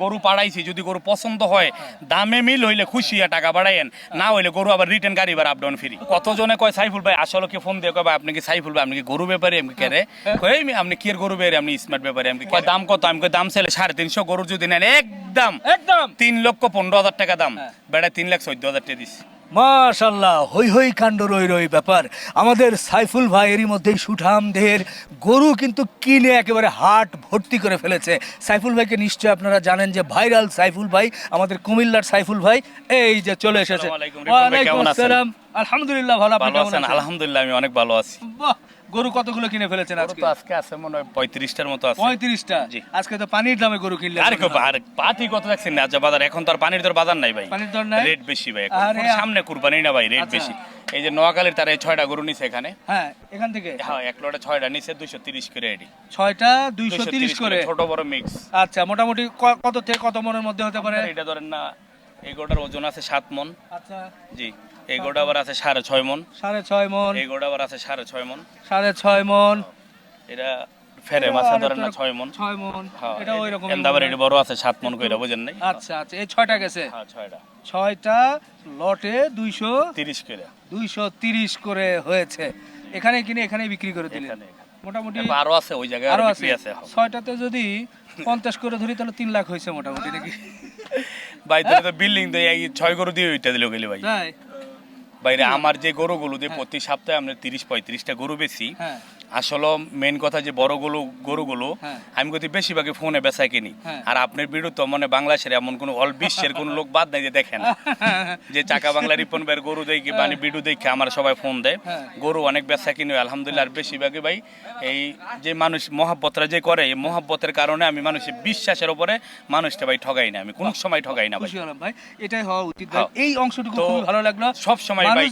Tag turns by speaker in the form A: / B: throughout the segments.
A: গরু পাড়াইছি যদি গরু পছন্দ হয় দামে মিল হইলে খুশি টাকা বাড়াইয়েন না হইলে গরু আবার রিটার্ন গাড়ি বার আপডাউন ফিরি কতজনে কয় সাইফুল ভাই আসলে কি ফোন দিয়ে কয় ভাই আপনি কি সাইফুল ভাই আপনি কি গরু ব্যাপারে? এমনি কেরে কই আপনি কি গরু বেরে আপনি স্মার্ট ব্যাপারে? এমনি কয় দাম কত? আমি দাম চাইলে সাড়ে তিনশো গরু যদি নেন একদম
B: একদম।
A: তিন লক্ষ পনেরো হাজার টাকা দাম। বেড়ায় তিন লাখ চোদ্দ হাজার টাকা দিছি
B: মাশাল্লাহ হই হই কাণ্ড রই রই ব্যাপার। আমাদের সাইফুল ভাই এরই মধ্যেই সুঠাম দেহের গরু কিন্তু কিনে একেবারে হাট ভর্তি করে ফেলেছে। সাইফুল ভাইকে নিশ্চয় আপনারা জানেন যে ভাইরাল সাইফুল ভাই আমাদের কুমিল্লার সাইফুল ভাই এই যে চলে এসেছে। ওয়ালাইকুম আসসালাম। আলহামদুলিল্লাহ ভালো আপনি কেমন
A: আছেন?
B: আছেন?
A: আলহামদুলিল্লাহ আমি অনেক ভালো আছি।
B: বাহ গরু কতগুলো কিনে ফেলেছেন আজকে
A: তো আজকে? আছে মনে হয় পঁয়ত্রিশটার মতো আছে।
B: পঁয়ত্রিশটা? আজকে তো পানির দামে গরু কিনলে
A: আর কেউ আর পাটি কত দেখছেন না আচ্ছা বাজার এখন তো আর পানির দর বাজার নাই ভাই।
B: পানির দর নাই?
A: রেট বেশি ভাই এখন
B: আরে,
A: সামনে কুরবানি না ভাই রেট
B: আচ্ছা।
A: বেশি। এই যে নোয়াখালীর তারা এই ছয়টা গরু নিছে এখানে।
B: হ্যাঁ এখান থেকে?
A: হ্যাঁ এক লটে ছয়টা নিছে দুইশো তিরিশ করে এডি
B: ছয়টা দুইশো তিরিশ করে?
A: ছোট বড় মিক্স
B: আচ্ছা মোটামুটি কত থেকে কত মনের মধ্যে হতে পারে?
A: এটা ধরেন না এই গোটার ওজন আছে সাত মন।
B: আচ্ছা।
A: জি। এই গোটা আবার আছে সাড়ে ছয় মন।
B: সাড়ে ছয় মন।
A: এই গোটা আবার আছে সাড়ে ছয় মন।
B: সাড়ে ছয় মন।
A: এটা ফেরে মাছে ধরেন না ছয় মন।
B: ছয় মন।
A: হ্যাঁ
B: এটা ওই রকম
A: এমদাবার এটি বড় আছে সাত মন কইরা বুঝেন নাই?
B: আচ্ছা আচ্ছা এই ছয়টা গেছে?
A: হ্যাঁ ছয়টা।
B: ছয়টা লটে দুইশো
A: তিরিশ করে।
B: দুইশো তিরিশ করে হয়েছে। এখানে কিনে এখানে বিক্রি করে দিলেন? মোটামুটি
A: আরও আছে ওই জায়গায় আরও
B: আছে। ছয়টাতে যদি পঞ্চাশ করে ধরি তাহলে তিন লাখ হয়েছে মোটামুটি নাকি?
A: ভাই তাহলে তো বিল্ডিং তো এই ছয় করে দিয়ে ওইটা দিল গেলে ভাই। বাইরে আমার যে গরুগুলো যে প্রতি সপ্তাহে আমরা তিরিশ পঁয়ত্রিশটা গরু বেশি
B: হ্যাঁ।
A: আসলে মেন কথা যে বড় গরু গরুগুলো
B: হ্যাঁ।
A: আমি কিন্তু বেশিরভাগই ফোনে বেচা কিনি।
B: হ্যাঁ।
A: আর আপনার তো মানে বাংলাদেশের এমন কোনো অল বিশ্বের কোনো লোক বাদ নাই যে দেখেন। যে চাকা বাংলা রিপন ভাইয়ের গরু দেখি মানে ভিডিও দেখে আমার সবাই ফোন দেয়। গরু অনেক বেচা কিনি আলহামদুলিল্লাহ। আর বেশিরভাগই ভাই এই যে মানুষ মহাব্বতরা যে করে এই মহাব্বতের কারণে আমি মানুষের বিশ্বাসের উপরে মানুষটা ভাই ঠগাই না আমি কোন সময় ঠগাই না ভাই।
B: এটাই হওয়া উচিত। এই অংশটুকু ভালো লাগল।
A: সব সময় ভাই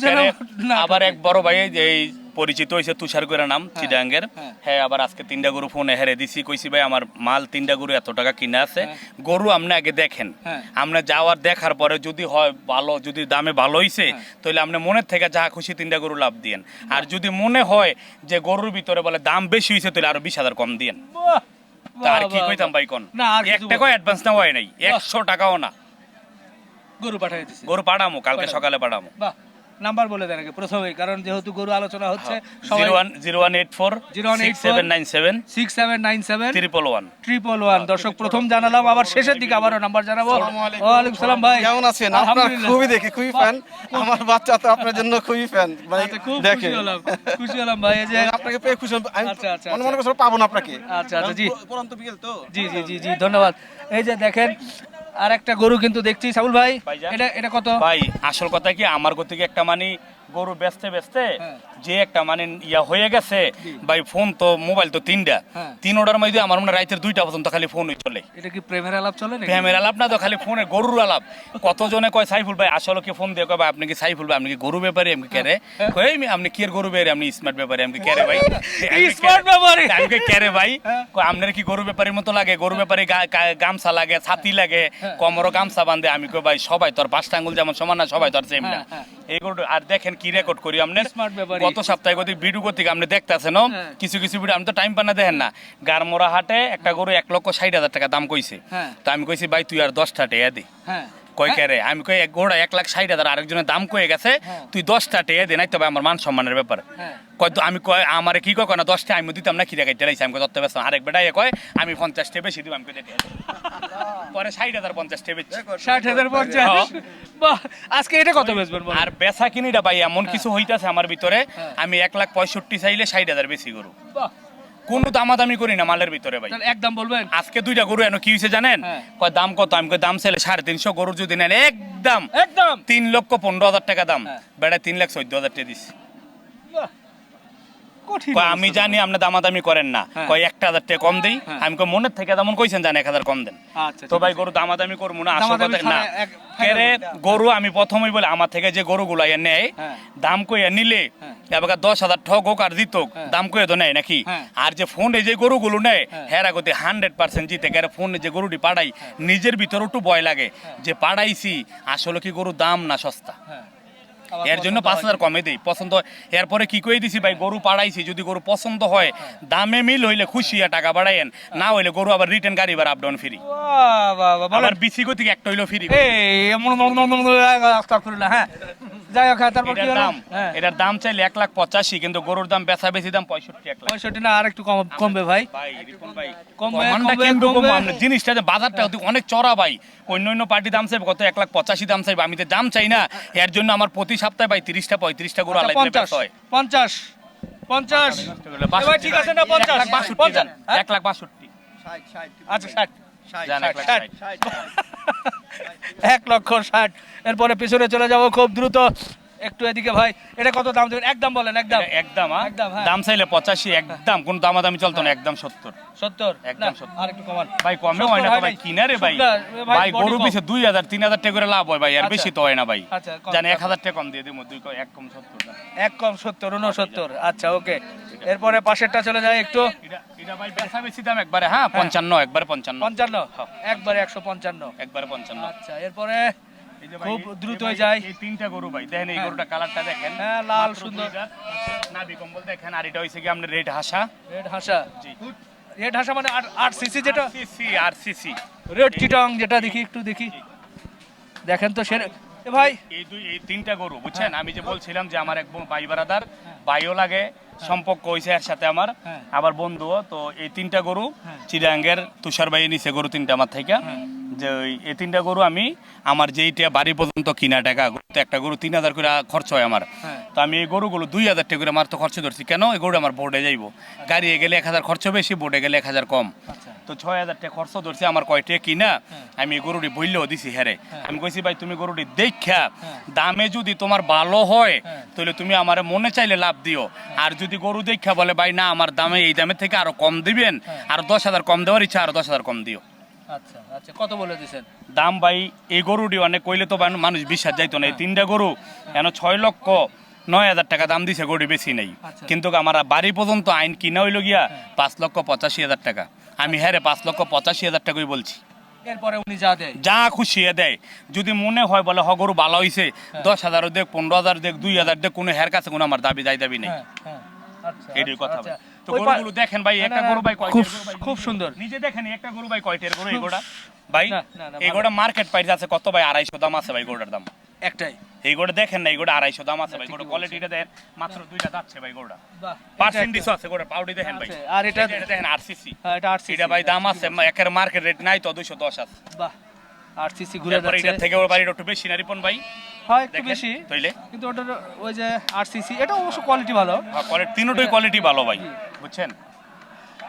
A: আবার এক বড় ভাই যে এই পরিচিত হয়েছে তুষার করে নাম চিডাঙ্গের
B: হ্যাঁ।
A: হ্যাঁ আবার আজকে তিনটা গরু ফোনে হেরে দিছি কইছি ভাই আমার মাল তিনটা গরু এত টাকা কিনে আছে।
B: হ্যাঁ।
A: গরু আপনি আগে দেখেন।
B: হ্যাঁ।
A: আপনি যাওয়ার দেখার পরে যদি হয় ভালো যদি দামে ভালো হইছে
B: হ্যাঁ।
A: তাহলে আপনি মনের থেকে যা খুশি তিনটা গরু লাভ দিয়েন। আর যদি মনে হয় যে গরুর ভিতরে বলে দাম বেশি হয়েছে তাহলে আরও বিশ হাজার কম দিয়েন। আর কি কইতাম ভাই কোন
B: না আর
A: একটা কয় অ্যাডভান্স নেওয়া হয় নাই? একশো টাকাও না।
B: গরু পাঠাই
A: গরু পাঠামো কালকে সকালে পাঠামো।
B: বাহ। নাম্বার বলে দেন আগে প্রথমেই কারণ যেহেতু গরু আলোচনা হচ্ছে সবাই
A: zero one zero one eight four
B: 0184
A: seven nine seven
B: six seven nine seven
A: triple one
B: triple one দর্শক প্রথম জানালাম আবার শেষের দিকে আবারও নাম্বার জানাব। ওয়ালাইকুম সালাম ভাই।
C: কেমন আছেন? আপনার খুবই দেখে খুবই ফ্যান আমার বাচ্চা তো আপনার জন্য খুবই ফ্যান মানে
B: আচ্ছা, খুব
C: দেখে
B: খুশি হলাম খুশি হলাম ভাই এই যে
C: আপনাকে পেয়ে খুশি। আমি
B: আচ্ছা, আচ্ছা,
C: মনে মনে পাবো না আপনাকে।
B: আচ্ছা, আচ্ছা, জি।
C: পরন্ত বিকেল তো।
B: জি জি জি জি ধন্যবাদ। এই যে দেখেন আর একটা গরু কিন্তু দেখছি সাবুল ভাই এটা এটা কত?
A: ভাই আসল কথা কি আমার গতিকে একটা মানে গরু বেচতে বেচতে
B: হ্যাঁ।
A: যে একটা মানে ইয়া হয়ে গেছে ভাই ফোন তো মোবাইল তো তিনটা।
B: হ্যাঁ।
A: তিন অর্ডার মধ্যে আমার মনে রাইতের দুইটা পর্যন্ত খালি ফোন চলে।
B: এটা কি প্রেমের আলাপ চলে
A: প্রেমের আলাপ না তো খালি ফোনে গরুর আলাপ। কতজনে কয় সাইফুল ভাই আসলে কি ফোন দিয়ে? কয় ভাই আপনি কি সাইফুল ভাই? আপনি কি গরু ব্যাপারে? আমি কেরে
B: হ্যাঁ।
A: কই আপনি কি এর গরু ব্যাপারে? আপনি স্মার্ট ব্যাপারে? আমি কেরে ভাই কেরে?
B: ব্যাপারে?
A: আমি কেরে ভাই?
B: হ্যাঁ।
A: কয় আপনার কি গরু ব্যাপারের মতো লাগে? গরু ব্যাপারে গামছা লাগে ছাতি লাগে
B: হ্যাঁ।
A: গামছা বাঁধে। আমি কই ভাই সবাই তোর পাঁচটা আঙ্গুল যেমন সমান না সবাই তোর সেম না।
B: হ্যাঁ, হ্যাঁ।
A: এই আর দেখেন কি রেকর্ড করি
B: আপনি
A: গত সপ্তাহে গতি ভিডিও করতে আপনি দেখতেছেন
B: হ্যাঁ।
A: কিছু কিছু ভিডিও আমি তো টাইম পান না দেখেন না। গারমোরা হাটে একটা গরু এক লক্ষ ষাট হাজার টাকা দাম কইছে।
B: তা
A: তো আমি কইছি ভাই তুই আর দশটা টেয়া দি।
B: হ্যাঁ।
A: কয় কেরে আমি কই এক গোড়া এক লাখ ষাট হাজার আরেকজনের দাম কয়ে গেছে
B: হ্যাঁ।
A: তুই দশটা টেয়ে দে নাই তবে আমার মান সম্মানের ব্যাপার।
B: হ্যাঁ।
A: কয় তো আমি কয় আমার কি কয় না দশটা আমি দিতাম না খিদে খাইতে লাইছি। আমি তত্ত্ব বেসম আরেক বেটাই কয় আমি পঞ্চাশটা বেশি দিব আমি। পরে ষাট হাজার পঞ্চাশটা বেচছি।
B: ষাট হাজার পঞ্চাশ।
A: হ্যাঁ।
B: বাহ আজকে এটা কত বেচবেন
A: আর বেচা কিনিটা ভাই এমন কিছু হইতাছে আমার ভিতরে। আমি এক লাখ পঁয়ষট্টি চাইলে ষাট হাজার বেশি
B: বাহ।
A: কোনো দামাদামি করি না মালের ভিতরে ভাই।
B: একদম বলবেন?
A: আজকে দুইটা গরু এনে কি হয়েছে জানেন?
B: হ্যাঁ।
A: কয় দাম কত? আমি কই দাম চাইলে সাড়ে তিনশো গরু যদি নেন একদম
B: একদম
A: তিন লক্ষ পনেরো হাজার টাকা দাম।
B: হ্যাঁ।
A: বেড়ায় তিন লাখ চোদ্দ হাজার টাকা কয় আমি জানি আপনি দামাদামি করেন না
B: হ্যাঁ।
A: কয় একটা হাজার টাকা কম দেই
B: হ্যাঁ।
A: আমি কই মনের থেকে যেমন কইছেন জান এক হাজার কম দেন
B: আচ্ছা
A: তো ভাই গরু দামাদামি করব না আসল কথা না কেরে গরু আমি প্রথমেই বলে আমার থেকে যে গরুগুলো ইয়ে নেয়
B: হ্যাঁ।
A: দাম কইয়া নিলে। এবার দশ হাজার ঠক হোক আর দিত। দাম কইয়া তো নেয় নাকি। আর যে ফোনে যে গরুগুলো নেয়
B: হ্যাঁ।
A: হেরা গতি হান্ড্রেড পার্সেন্ট জিতে গেলে ফোনে যে গরুটি পাড়াই নিজের ভিতরে একটু ভয় লাগে যে পাড়াইছি আসলে কি গরু দাম না সস্তা এর জন্য পাঁচ হাজার কমে দিই পছন্দ এরপরে কি করে দিছি ভাই গরু পাড়াইছি যদি গরু পছন্দ হয় দামে মিল হইলে খুশি আর টাকা বাড়াইয়েন না হইলে গরু আবার রিটার্ন গাড়ি আবার আপ ডাউন ফ্রি আবার বিসি গতি একটা হইল ফ্রি
B: এই, হ্যাঁ যাই হোক হ্যাঁ, তারপর কি?
A: দাম
B: হ্যাঁ।
A: এটার দাম চাইলে এক লাখ পঁচাশি কিন্তু গরুর দাম বেচা বেশি দাম পঁয়ষট্টি এক লাখ।
B: পঁয়ষট্টি না আর একটু কম কমবে ভাই।
A: ভাই রিপন ভাই
B: কমবে?
A: আমরা জিনিসটা যে বাজারটা অনেক চড়া ভাই। অন্য অন্য পার্টি দাম চাইবে কত এক লাখ পঁচাশি দাম চাইবে আমি তো দাম চাই না। এর জন্য আমার প্রতি সপ্তাহে ভাই তিরিশটা পঁয়ত্রিশটা গরু
B: আচ্ছা,
A: আলাই হয়।
B: পঞ্চাশ পঞ্চাশ। এবার ঠিক আছে না পঞ্চাশ?
A: এক লাখ বাষট্টি।
B: আচ্ছা ষাট।
A: এক
B: লক্ষ ষাট। এরপরে পিছনে চলে যাব খুব দ্রুত। একটু এদিকে ভাই এটা কত দাম দেবেন? একদম বলেন একদম।
A: একদম হ্যাঁ?
B: একদম, হ্যাঁ।
A: দাম চাইলে পঁচাশি একদম। কোন দামাদামি চলতো না একদম সত্তর।
B: সত্তর?
A: একদম সত্তর।
B: আর একটু কমান।
A: ভাই কমে হয় না তো ভাই কিনা রে ভাই।
B: ভাই,
A: গরু পিছে দুই হাজার তিন হাজার টাকা করে লাভ হয় ভাই আর
B: আচ্ছা।
A: বেশি তো হয় না ভাই।
B: আচ্ছা,
A: জানি এক হাজার টাকা কম দিয়ে দিব দুই এক কম সত্তর
B: এক কম সত্তর উনসত্তর। আচ্ছা ওকে। এরপরে পাশেরটা চলে যায় একটু।
A: এটা এটা ভাই বেচা বেশি দাম একবারে হ্যাঁ? পঞ্চান্ন একবারে পঞ্চান্ন।
B: পঞ্চান্ন?
A: হ্যাঁ।
B: একবারে একশো পঞ্চান্ন।
A: একবারে পঞ্চান্ন।
B: আচ্ছা এরপরে খুব দ্রুত
A: ভাই,
B: যায়।
A: এই তিনটা গরু ভাই দেখেন এই
B: হ্যাঁ।
A: গরুটা কালারটা দেখেন।
B: হ্যাঁ, লাল সুন্দর।
A: নাভি কম্বল দেখেন আর এটা হইছে কি আপনার রেড হাসা।
B: রেড হাসা।
A: জি।
B: রেড হাসা মানে আট সিসি যেটা?
A: সিসি আর সিসি
B: রেড চিটং যেটা দেখি একটু দেখি। দেখেন তো সে ভাই।
A: এই দুই এই তিনটা গরু বুঝছেন? আমি যে বলছিলাম যে আমার এক ভাই বারাদার ভাইও লাগে সম্পর্ক হয়েছে এর সাথে আমার
B: হ্যাঁ।
A: আবার বন্ধুও তো এই তিনটা গরু
B: হ্যাঁ।
A: চিরাঙ্গের তুষার ভাই নিচে গরু তিনটা আমার থেকে। যে ওই এই তিনটা গরু আমি আমার যেইটা বাড়ি পর্যন্ত কিনা টাকা একটা গরু তিন হাজার করে খরচ হয় আমার।
B: হ্যাঁ।
A: তো আমি এই গরুগুলো দুই হাজার টাকা করে আমার তো খরচ ধরছি। কেন? এই গরু আমার বোর্ডে যাইবো। গাড়ি গেলে এক হাজার খরচ বেশি বোর্ডে গেলে এক হাজার কম।
B: আচ্ছা।
A: তো ছয় হাজার টাকা খরচ ধরছে আমার কয়টা কিনা আমি এই গরুটি বললেও দিছি হ্যারে আমি কইছি ভাই তুমি গরুটি দেখা দামে যদি তোমার ভালো হয়
B: হ্যাঁ।
A: তাহলে তুমি আমার মনে চাইলে লাভ দিও। আর যদি গরু দেখা বলে ভাই না আমার দামে এই দামের থেকে আরও কম দিবেন আর দশ হাজার কম দেওয়ার ইচ্ছা আরও দশ হাজার কম দিও।
B: আচ্ছা আচ্ছা। কত বলে দিছেন?
A: দাম ভাই এই গরুটি অনেক কইলে তো মানুষ বিশ্বাস যাইতো না। এই তিনটা গরু কেন ছয় লক্ষ নয় হাজার টাকা দাম দিছে গরু বেশি নেই।
B: আচ্ছা।
A: কিন্তু আমার বাড়ি পর্যন্ত আইন কিনা হইল গিয়া পাঁচ লক্ষ পঁচাশি হাজার টাকা। আমি হ্যাঁ পাঁচ লক্ষ পঁচাশি হাজার টাকাই বলছি।
B: এরপরে উনি যা দেয়।
A: যা খুশি দেয়। যদি মনে হয় বলে হ গরু ভালো হইছে দশ হাজারও দেখ পনেরো হাজার দেখ দুই হাজার দেখ কোনো হের কাছে কোনো আমার দাবি দায় দাবি নেই।
B: হ্যাঁ হ্যাঁ।
A: এটাই কথা। তো গরুগুলো দেখেন ভাই একটা গরু ভাই কয়টের
B: খুব সুন্দর।
A: নিজে দেখেন একটা গরু ভাই কয়টের গরু এই গোটা ভাই
B: না, না, না,
A: এই
B: ভালো।
A: গোটা মার্কেট প্রাইস আছে কত ভাই? আড়াইশো দাম আছে ভাই গোটার দাম।
B: একটাই।
A: এই গোটা দেখেন না এই গোটা আড়াইশো দাম আছে ভাই। গোটা কোয়ালিটিটা দেখেন মাত্র দুইটা যাচ্ছে ভাই গোটা পার্সেন্টেজ আছে গোটা পাউডি দেখেন ভাই।
B: আর এটা-
A: দেখেন আরসিসি
B: হ্যাঁ, এটা আটসিসি
A: এটা ভাই দাম আছে একের মার্কেট রেট নাই তো দুইশো দশ আছে।
B: বাহ আরসিসি ঘুরে যাচ্ছে।
A: এটা থেকে ওর বাড়ির একটু বেশি না রিপন ভাই?
B: হয় একটু বেশি।
A: তইলে।
B: কিন্তু ওটার ওই যে আরসিসি এটা অবশ্য কোয়ালিটি ভালো।
A: হ্যাঁ কোয়ালিটি তিনটাই কোয়ালিটি ভালো ভাই। বুঝছেন?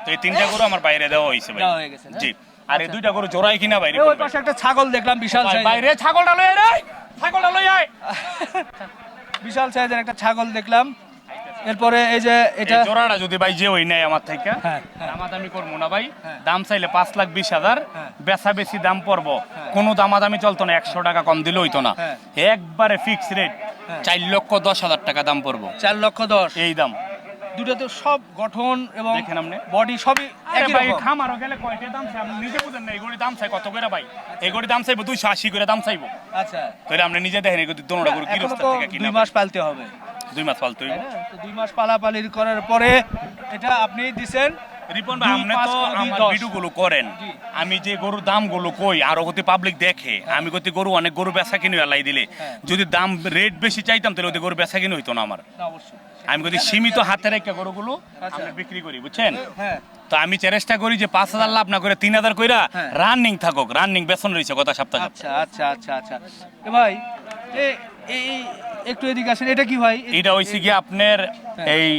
A: তো এই তিনটা গরু আমার বাইরে দেওয়া হয়েছে ভাই।
B: দেওয়া হয়ে গেছে, না?
A: জি। আর এই দুইটা গরু জোড়াই কিনা বাইরে
B: ওই পাশে একটা ছাগল দেখলাম বিশাল সাইজের।
A: বাইরে ছাগলটা লই আয় রে ছাগলটা লই আয়।
B: বিশাল সাইজের একটা ছাগল দেখলাম। এরপরে এই যে এটা
A: জোড়াটা যদি ভাই যে ওই নেয় আমার থেকে
B: হ্যাঁ, হ্যাঁ।
A: দামাদামি করব না ভাই।
B: হ্যাঁ।
A: দাম চাইলে পাঁচ লাখ বিশ হাজার
B: হ্যাঁ।
A: বেচা বেশি দাম পড়ব। কোনো দামাদামি চলতো না একশো টাকা কম দিলে হইতো না।
B: হ্যাঁ।
A: একবারে ফিক্স রেট
B: হ্যাঁ।
A: চার লক্ষ দশ হাজার টাকা দাম পড়ব।
B: চার লক্ষ দশ।
A: এই দাম।
B: দুটো তো সব গঠন এবং
A: দেখেন আপনি।
B: বডি সবই
A: আরে
B: একই
A: ভাই খামারও গেলে কয়টা দাম চাই? আপনি নিজে বুঝেন না এগুলি দাম চাই কত করে ভাই? এগুলি দাম চাইব দুইশো আশি করে দাম চাইব।
B: আচ্ছা।
A: তাহলে আপনি নিজে দেখেন এগুলি দোনোটা গরু কি রাস্তা থেকে কিনা
B: দুই মাস পালতে হবে।
A: দুই মাস
B: তাই না? তো দুই মাস পালাপালির করার পরে এটা আপনি দিছেন
A: রিপন ভাই আপনি তো আমার
B: দশ।
A: ভিডিও গুলো করেন আমি যে গরুর দামগুলো কই আর গতি পাবলিক দেখে। আমি গতি গরু অনেক গরু বেচা কিনে এলাই দিলে।
B: হ্যাঁ।
A: যদি দাম রেট বেশি চাইতাম তাহলে ওদের গরু বেচা কিনে হইতো না আমার।
B: না অবশ্যই।
A: আমি যদি সীমিত হাতে রেখে গরুগুলো
B: আচ্ছা।
A: আমি বিক্রি করি বুঝছেন?
B: হ্যাঁ।
A: তো আমি চেষ্টা করি যে পাঁচ হাজার লাভ না করে তিন হাজার কইরা
B: হ্যাঁ।
A: রানিং থাকুক রানিং বেতন রয়েছে গত সপ্তাহ।
B: আচ্ছা আচ্ছা আচ্ছা আচ্ছা। এ ভাই এই একটু এদিকে আসেন। এটা কি ভাই?
A: এটা হইছে কি আপনার
B: হ্যাঁ।
A: এই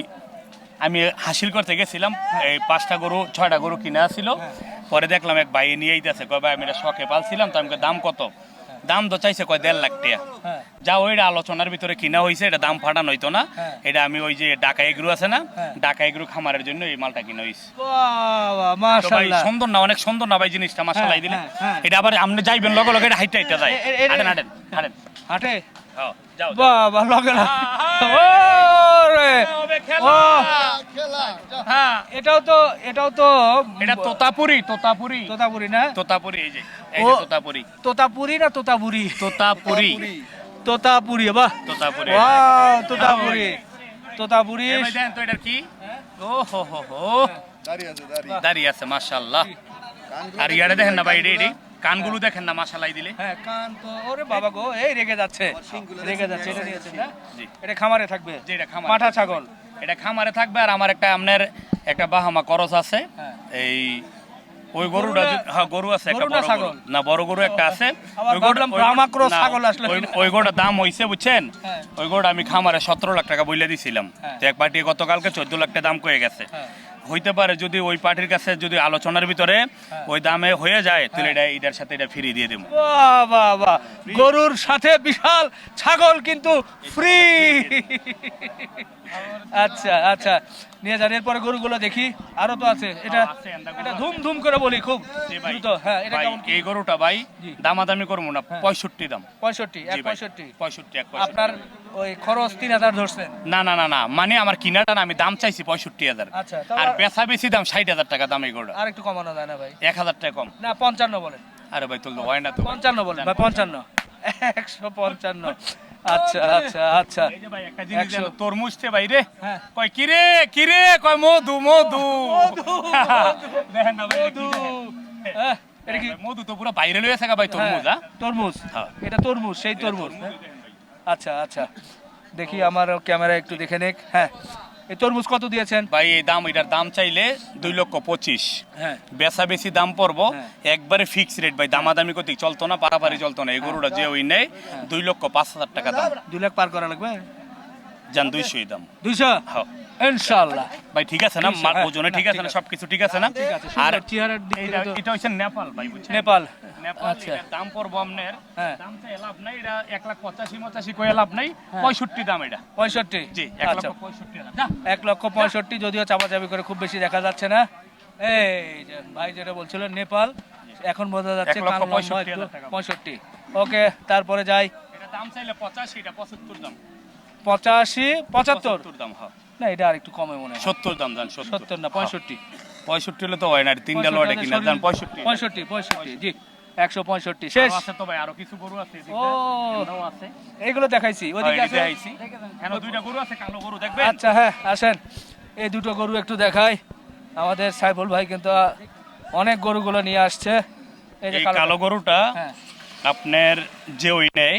A: আমি হাসিল করতে গেছিলাম এই পাঁচটা গরু ছয়টা গরু কিনে আসছিল
B: হ্যাঁ।
A: পরে দেখলাম এক ভাই নিয়ে আইতেছে। কয় ভাই আমি এটা শখে পালছিলাম তো আমি দাম কত? দাম তো চাইছে কয় দেড় লাখ টাকা।
B: হ্যাঁ।
A: যা ওইটা আলোচনার ভিতরে কিনা হয়েছে এটা দাম ফাটানো হইতো না।
B: হ্যাঁ।
A: এটা আমি ওই যে ডাকা এগ্রু আছে না
B: হ্যাঁ।
A: ডাকা এগ্রু খামারের জন্য এই মালটা কিনা হয়েছে সুন্দর না অনেক সুন্দর না ভাই জিনিসটা মাসালাই দিলে?
B: হ্যাঁ, হ্যাঁ।
A: এটা আবার আপনি যাইবেন লগে লগে এটা হাইটটা হাইটটা যায়। হাঁটেন হাঁটেন হাঁটেন।
B: হাটে?
A: হ্যাঁ,
B: বাহ লগে। ও
A: হ্যাঁ
B: এটাও তো এটাও তো
A: এটা তোতাপুরি তোতাপুরি।
B: তোতাপুরি না?
A: তোতাপুরি এই যে এই
B: ও-
A: যে তোতাপুরি।
B: তোতাপুরি না তোতাপুরি?
A: তোতাপুরি।
B: তোতাপুরি বাহ।
A: তোতাপুরি।
B: ওয়াও তোতাপুরি। তোতাপুরি।
A: এ তো এটার কি? ও হো হো হো। দাঁড়িয়ে আছে মাশাআল্লাহ। আর ইয়ারে দেখেন না ভাই এডি এডি কানগুলো। দেখেন না মাশাআল্লাহ দিলে।
B: হ্যাঁ কান তো ওরে বাবা গো এই রেগে যাচ্ছে। রেগে যাচ্ছে এটা নিয়েছেন না? এটা খামারে থাকবে।
A: খামার
B: মাঠা ছাগল।
A: এটা খামারে থাকবে আর আমার একটা আপনার একটা বাহামা খরচ আছে
B: হ্যাঁ।
A: এই ওই গরুটা যদি- হ্যাঁ গরু আছে একটা
B: না
A: বড় গরু। না বড় গরু একটা আছে। ওই গরুটা-
B: ছাগল আসলো।
A: ওই-। দাম হইছে বুঝছেন?
B: হ্যাঁ।
A: ওই গরুটা আমি খামারে সতেরো লাখ টাকা বইলে দিছিলাম।
B: হ্যাঁ।
A: তো এক পার্টি গতকালকে চোদ্দ লাখ টাকা দাম কয়ে গেছে।
B: হ্যাঁ।
A: হইতে পারে যদি ওই পার্টির কাছে যদি আলোচনার ভিতরে ওই দামে হয়ে যায় তাহলে এটা এটার সাথে এটা ফ্রি দিয়ে দেবো।
B: বাহ বাহ বাহ। গরুর সাথে বিশাল ছাগল কিন্তু ফ্রি। আচ্ছা আচ্ছা। নিয়ে যান। এরপরে গরুগুলো দেখি আরও তো আছে। এটা এটা ধুম ধুম করে বলি খুব দ্রুত। হ্যাঁ এটা কেমন
A: এই গরুটা ভাই। দামাদামি করব না পঁয়ষট্টি দাম।
B: পঁয়ষট্টি এক পঁয়ষট্টি।
A: পঁয়ষট্টি এক
B: আপনার ওই খরচ তিন হাজার ধরছেন।
A: না না না না মানে আমার কিনাটা না আমি দাম চাইছি পঁয়ষট্টি হাজার।
B: আচ্ছা,
A: আর বেচা বেশি দাম ষাট হাজার টাকা দাম এগুলো
B: আর একটু কমানো যায় না ভাই।
A: এক হাজার টাকা কম।
B: না পঞ্চান্ন বলেন।
A: আরে ভাই তুলতে হয় না তো।
B: পঞ্চান্ন বলেন ভাই পঞ্চান্ন। একশো পঞ্চান্ন। আচ্ছা আচ্ছা আচ্ছা।
A: এই যে ভাই একটা জিনিস
B: একশো।
A: দেন, তরমুজতে ভাই রে।
B: হ্যাঁ।
A: কয় কিরে কিরে? কয় মধু মধু। দেখেন না ভাই
B: মধু। হ্যাঁ, এটা কি?
A: মধু তো পুরো বাইরে লয়ে থাকা ভাই তরমুজ
B: হ্যাঁ,
A: হ্যাঁ
B: তরমুজ।
A: হ্যাঁ।
B: এটা তরমুজ সেই তরমুজ। আচ্ছা আচ্ছা। দেখি আমার ক্যামেরা একটু দেখে নেক। হ্যাঁ। এই তরমুজ কত দিয়েছেন?
A: ভাই এই দাম এটার দাম চাইলে দুই লক্ষ পঁচিশ।
B: হ্যাঁ।
A: বেচা বেশি দাম পড়ব।
B: হ্যাঁ।
A: একবারে ফিক্স রেট ভাই দামাদামি করতে চলতো না পারাপারি চলতো না। এই গরুটা যে ওই নেই দুই লক্ষ পাঁচ হাজার টাকা দাম।
B: দুই লাখ পার করা লাগবে?
A: যান দুইশোই দাম।
B: দুইশো?
A: হ্যাঁ।
B: ইনশাল্লাহ
A: ভাই ঠিক আছে না? মার
B: হ্যাঁ,
A: ওজনে ঠিক আছে না। সবকিছু ঠিক আছে না? আর
B: চেহারার দিক
A: এটা হচ্ছে নেপাল ভাই বুঝছেন?
B: নেপাল।
A: নেপাল
B: আচ্ছা।
A: দাম পড়ব
B: হ্যাঁ।
A: দাম চাই লাভ নাই এটা এক লাখ পঁচাশি মচাশি কয়ে লাভ নাই। পঁয়ষট্টি দাম এটা।
B: পঁয়ষট্টি?
A: জি এক
B: আচ্ছা।
A: লক্ষ পঁয়ষট্টি হাজার যা।
B: এক লক্ষ পঁয়ষট্টি যদিও চাপাচাপি করে খুব বেশি দেখা যাচ্ছে না। এই যে ভাই যেটা বলছিল নেপাল এখন বোঝা যাচ্ছে
A: এক লক্ষ
B: কান
A: পঁয়ষট্টি
B: একটু।
A: হাজার টাকা।
B: পঁয়ষট্টি। ওকে তারপরে যাই।
A: এটা দাম চাইলে পঁচাশি এটা পঁচাত্তর দাম।
B: পঁচাশি পঁচাত্তর
A: দাম হ্যাঁ।
B: না এটা আর একটু কমে মনে হয়।
A: সত্তর দাম জান সত্তর।
B: না পঁয়ষট্টি।
A: পঁয়ষট্টি হলে তো হয় না তিনটা কিনা পঁয়ষট্টি।
B: পঁয়ষট্টি পঁয়ষট্টি জি একশো পঁয়ষট্টি। শেষ।
A: আছে তো ভাই আরও কিছু গরু আছে
B: ও।
A: আছে।
B: এইগুলো দেখাইছি ওদিকে
A: হ্যাঁ,
B: আছে।
A: কেন দুইটা গরু আছে কালো গরু দেখবেন?
B: আচ্ছা হ্যাঁ আসেন। এই দুটো গরু একটু দেখাই। আমাদের সাইফুল ভাই কিন্তু অনেক গরুগুলো নিয়ে আসছে। এই যে কালো
A: গরুটা
B: হ্যাঁ।
A: আপনার যে ওই নেই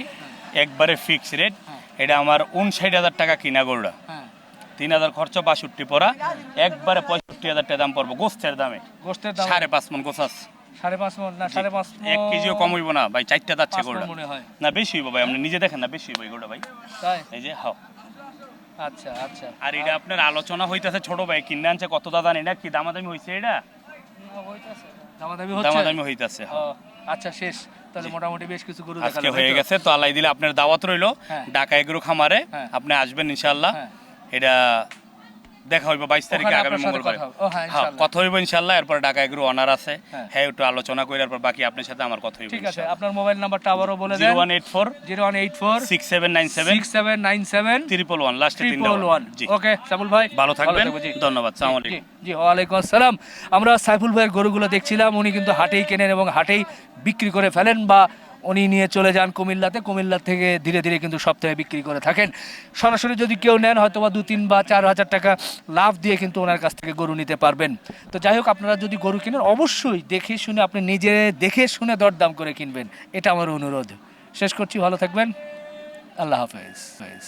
A: একবারে ফিক্স রেট এটা আমার উনষাট হাজার টাকা কিনা গরুটা।
B: হ্যাঁ।
A: তিন হাজার খরচ বাষট্টি পড়া। একবারে পঁয়ষট্টি হাজার টাকা দাম পড়ব গোস্তের দামে।
B: গোষ্ঠের দাম?
A: সাড়ে পাঁচ মন গোছাস।
B: সাড়ে পাঁচ মন না সাড়ে পাঁচ
A: এক কেজিও কম হইব না ভাই চারটা যাচ্ছে গরুটা।
B: মনে হয়।
A: না বেশি হইব ভাই আপনি নিজে দেখেন না বেশি হইব গরুটা ভাই।
B: তাই?
A: এই যে হাও
B: আচ্ছা আচ্ছা।
A: আর এটা আপনার আলোচনা হইতেছে ছোট ভাই কিনে আনছে কত দাদা নেই না কি দামাদামি হইছে এটা?
B: দামাদামি হচ্ছে?
A: দামাদামি হইতাছে
B: আচ্ছা শেষ। তাহলে মোটামুটি বেশ কিছু গরু
A: আজকে হয়ে গেছে তো আল্লাহ দিলে আপনার দাওয়াত রইল।
B: হ্যাঁ।
A: ঢাকা এগুলো খামারে
B: হ্যাঁ।
A: আপনি আসবেন ইনশাল্লাহ
B: হ্যাঁ।
A: এটা দেখা হইব বাইশ তারিখে আগামী মঙ্গলবার।
B: হ্যাঁ,
A: হ্যাঁ কথা হইব ইনশাল্লাহ এরপর ঢাকা এগুলো অনার আছে।
B: হ্যাঁ।
A: হ্যাঁ একটু আলোচনা করে এরপর বাকি আপনার সাথে আমার কথা হইব
B: ঠিক আছে আপনার মোবাইল নাম্বারটা আবারও বলে দেন।
A: Zero one eight four
B: zero one eight four
A: six seven nine seven
B: six seven nine seven
A: triple one লাস্টে
B: ট্রিপল ওয়ান
A: জি।
B: ওকে সাইফুল ভাই
A: ভালো থাকবেন। ধন্যবাদ সালাম আলাইকুম।
B: জি ওয়ালাইকুম আসসালাম। আমরা সাইফুল ভাইয়ের গরুগুলো দেখছিলাম উনি কিন্তু হাটেই কেনেন এবং হাটেই বিক্রি করে ফেলেন বা উনি নিয়ে চলে যান কুমিল্লাতে। কুমিল্লা থেকে ধীরে ধীরে কিন্তু সপ্তাহে বিক্রি করে থাকেন। সরাসরি যদি কেউ নেন হয়তো বা দু, তিন বা চার হাজার টাকা লাভ দিয়ে কিন্তু ওনার কাছ থেকে গরু নিতে পারবেন। তো যাই হোক, আপনারা যদি গরু কিনেন, অবশ্যই দেখে শুনে, আপনি নিজে দেখে শুনে দরদাম করে কিনবেন। এটা আমার অনুরোধ। শেষ করছি, ভালো থাকবেন। আল্লাহ হাফেজ।